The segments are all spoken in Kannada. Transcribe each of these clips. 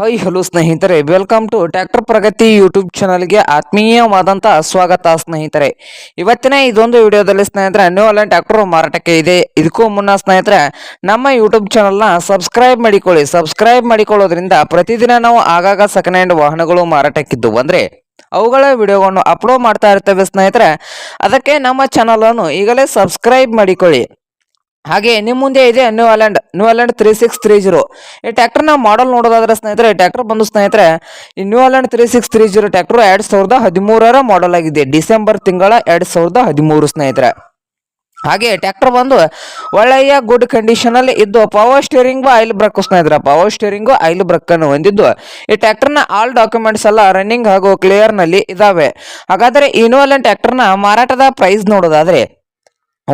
ಹೈ ಹಲೋ ಸ್ನೇಹಿತರೆ welcome to tractor Pragati YouTube ಚಾನಲ್ಗೆ ಆತ್ಮೀಯವಾದಂಥ ಸ್ವಾಗತ ಸ್ನೇಹಿತರೆ. ಇವತ್ತಿನ ಇದೊಂದು ವಿಡಿಯೋದಲ್ಲಿ ಸ್ನೇಹಿತರೆ ನ್ಯೂ ಅಲೈನ್ ಟ್ರ್ಯಾಕ್ಟರ್ ಮಾರಾಟಕ್ಕೆ ಇದೆ. ಇದಕ್ಕೂ ಮುನ್ನ ಸ್ನೇಹಿತರೆ, ನಮ್ಮ ಯೂಟ್ಯೂಬ್ ಚಾನಲ್ನ ಸಬ್ಸ್ಕ್ರೈಬ್ ಮಾಡಿಕೊಳ್ಳಿ. ಸಬ್ಸ್ಕ್ರೈಬ್ ಮಾಡಿಕೊಳ್ಳೋದ್ರಿಂದ ಪ್ರತಿದಿನ ನಾವು ಆಗಾಗ ಸೆಕೆಂಡ್ ಹ್ಯಾಂಡ್ ವಾಹನಗಳು ಮಾರಾಟಕ್ಕಿದ್ದು ಅಂದರೆ, ಅವುಗಳ ವಿಡಿಯೋಗಳನ್ನು ಅಪ್ಲೋಡ್ ಮಾಡ್ತಾ ಇರ್ತೇವೆ ಸ್ನೇಹಿತರೆ. ಅದಕ್ಕೆ ನಮ್ಮ ಚಾನಲನ್ನು ಈಗಲೇ ಸಬ್ಸ್ಕ್ರೈಬ್ ಮಾಡಿಕೊಳ್ಳಿ. ಹಾಗೆ ನಿಮ್ಮ ಮುಂದೆ ಇದೆ New Holland New Holland three six three zero ಈ ಟ್ರ್ಯಾಕ್ಟರ್ನ ಮಾಡಲ್ ನೋಡೋದಾದ್ರೆ ಸ್ನೇಹಿತರೆ ಟ್ರಾಕ್ಟರ್ ಬಂದು ಸ್ನೇಹಿತರೆ, ಈ New Holland three six three zero tractor ಎರಡ್ ಸಾವಿರದ ಹದಿಮೂರರ ಮಾಡಲ್ ಆಗಿದೆ. ಡಿಸೆಂಬರ್ ತಿಂಗಳ ಎರಡ್ ಸಾವಿರದ ಹದಿಮೂರು ಸ್ನೇಹಿತರೆ. ಹಾಗೆ ಟ್ರಾಕ್ಟರ್ ಬಂದು ಒಳ್ಳೆಯ ಗುಡ್ ಕಂಡೀಷನ್ ಅಲ್ಲಿ ಇದ್ದು ಪವರ್ ಸ್ಟೇರಿಂಗ್ ಆಯಿಲ್ ಬ್ರಕ್ ಸ್ನೇಹಿತರೆ ಪವರ್ ಸ್ಟೇರಿಂಗು ಆಯಿಲ್ ಬ್ರಕ್ ಅನ್ನು ಹೊಂದಿದ್ದು, ಈ ಟ್ಯಾಕ್ಟರ್ನ ಆಲ್ ಡಾಕ್ಯುಮೆಂಟ್ಸ್ ಎಲ್ಲ ರನ್ನಿಂಗ್ ಹಾಗೂ ಕ್ಲಿಯರ್ನಲ್ಲಿ ಇದಾವೆ. ಹಾಗಾದ್ರೆ ಈ ಅಲ್ಯಾಂಡ್ ಟ್ರ್ಯಾಕ್ಟರ್ನ ಮಾರಾಟದ ಪ್ರೈಸ್ ನೋಡೋದಾದ್ರೆ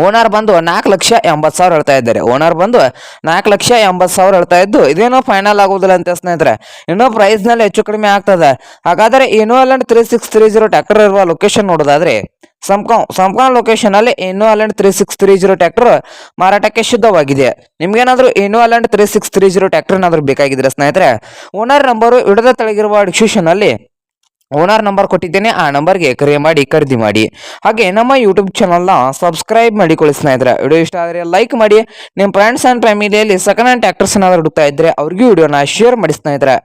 ಓನರ್ ಬಂದು ನಾಲ್ಕು ಲಕ್ಷ ಎಂಬತ್ತು ಸಾವಿರ ಹೇಳ್ತಾ ಇದ್ದಾರೆ. ಓನರ್ ಬಂದು ನಾಲ್ಕು ಲಕ್ಷ ಎಂಬತ್ತು ಸಾವಿರ ಹೇಳ್ತಾ ಇದ್ದು, ಇದೇನೋ ಫೈನಲ್ ಆಗೋದಿಲ್ಲ ಅಂತ ಸ್ನೇಹಿತರೆ. ಇನ್ನೂ ಪ್ರೈಸ್ನಲ್ಲಿ ಹೆಚ್ಚು ಕಡಿಮೆ ಆಗ್ತದೆ. ಹಾಗಾದರೆ ಇನ್ನೂ Holland three six three zero tractor ಇರುವ ಲೊಕೇಶನ್ ನೋಡೋದಾದ್ರೆ ಸಂಪ್ಕಾಂ ಸಂಪ್ಕಾಂ ಲೊಕೇಶನ್ ಅಲ್ಲಿ Holland three six three zero tractor ಮಾರಾಟಕ್ಕೆ ಶುದ್ಧವಾಗಿದೆ. ನಿಮ್ಗೇನಾದ್ರೂ ಇನ್ನೂ Holland three six three zero tractor ಏನಾದರೂ ಬೇಕಾಗಿದ್ರೆ ಸ್ನೇಹಿತರೆ ಓನರ್ ನಂಬರು ಇಡದ ತೆಳಗಿರುವ ಡಿಸ್ಕ್ರಿಪ್ಷನ್ ಅಲ್ಲಿ ಓನರ್ ನಂಬರ್ ಕೊಟ್ಟಿದ್ದೇನೆ, ಆ ನಂಬರ್ಗೆ ಕರೆ ಮಾಡಿ, ಖರೀದಿ ಮಾಡಿ. ಹಾಗೆ ನಮ್ಮ ಯೂಟ್ಯೂಬ್ ಚಾನಲ್ನ ಸಬ್ಸ್ಕ್ರೈಬ್ ಮಾಡಿಕೊಳ್ಳಿ ಸ್ನೇಹಿತರೆ. ವಿಡಿಯೋ ಇಷ್ಟ ಆದರೆ ಲೈಕ್ ಮಾಡಿ. ನಿಮ್ಮ ಫ್ರೆಂಡ್ಸ್ ಆ್ಯಂಡ್ ಫ್ಯಾಮಿಲಿಯಲ್ಲಿ ಸೆಕೆಂಡ್ ಹ್ಯಾಂಡ್ ಟ್ಯಾಕ್ಟರ್ಸ್ ಏನಾದರೂ ಹುಡುಕ್ತಾ ಇದ್ದರೆ ಅವ್ರಿಗೂ ವಿಡಿಯೋನ ಶೇರ್ ಮಾಡಿ ಸ್ನೇಹಿತರೆ.